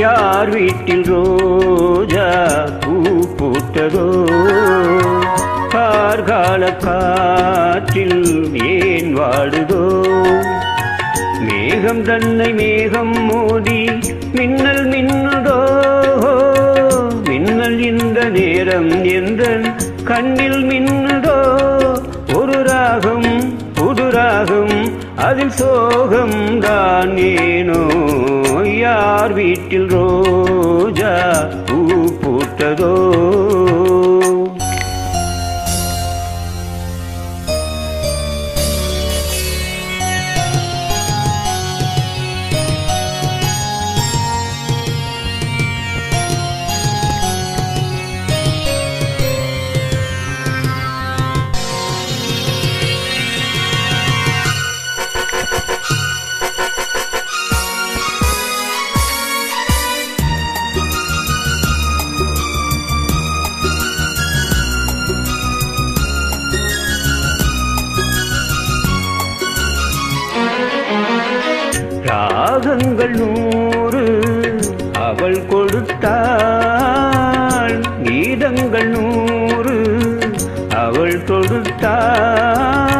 யார் வீட்டில் ரோஜா பூ பூத்ததோ? கார்கால காற்றில் ஏன் வாடுதோ? மேகம் தன்னை மேகம் மோதி மின்னல் மின்னுதோ? மின்னல் இந்த நேரம் எந்த கண்ணில் மின்னுதோ? ஒரு ராகம் புது ராகம் அதில் சோகம் தான் ஏனோ? யார் வீட்டில் ரோஜா? ராகங்கள் நூறு. அவள் கொடுத்தாள் கீதங்கள் நூறு. அவள் தொடுத்தாள்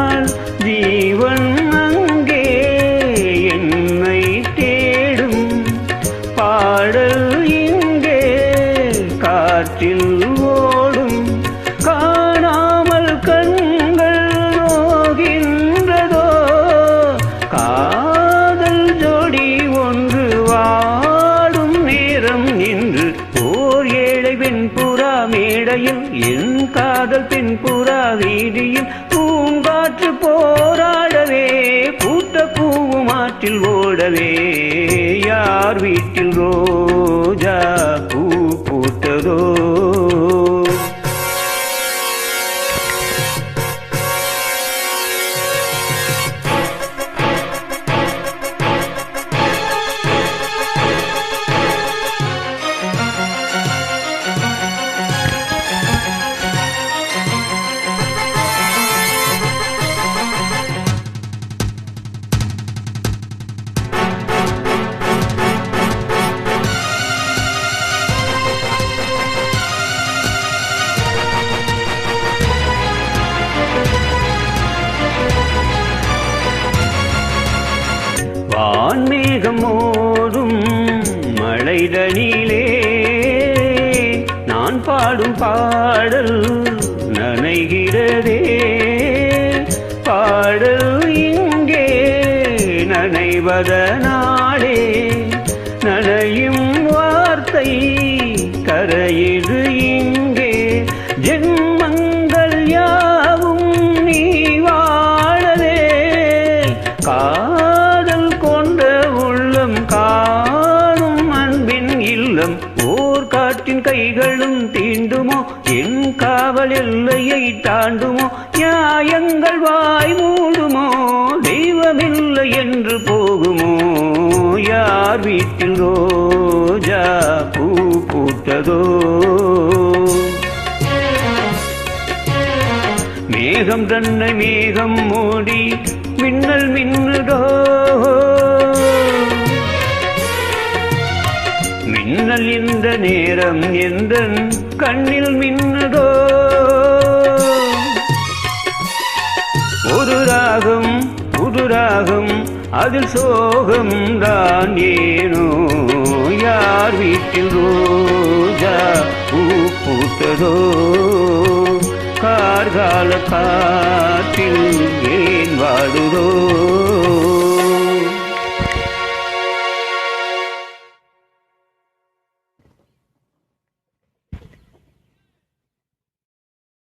மேடையில் என் காதல் பெண் புறா வீதியில் பூங்காற்று போராடவே பூத்த பூவும் ஆற்றில் ஓடவே. யார் வீட்டில் ரோஜா பூ பூத்ததோ? வான்மேகம் மோதும் மழைதனிலே நான் பாடும் பாடல் நனைகிறதே பாடல் இங்கே நனைவதனா போர் காற்றின் கைகளும் தீண்டுமோ? என் காவல் எல்லையை தாண்டுமோ? நியாயங்கள் வாய் மூடுமோ? தெய்வமில்லை என்று போகுமோ? யார் வீட்டில் ரோஜா பூ பூத்ததோ? மேகம் தன்னை மேகம் மூடி மின்னல் மின்னுதோ? மின்னல் இந்த நேரம் எந்த கண்ணில் மின்னதோ? ஒரு ராகம் புது ராகம் அதில் சோகம் தான் ஏனோ? யார் வீட்டில் ரோஜா பூ பூத்ததோ? கார்கால காற்றில் ஏன் வாடுதோ?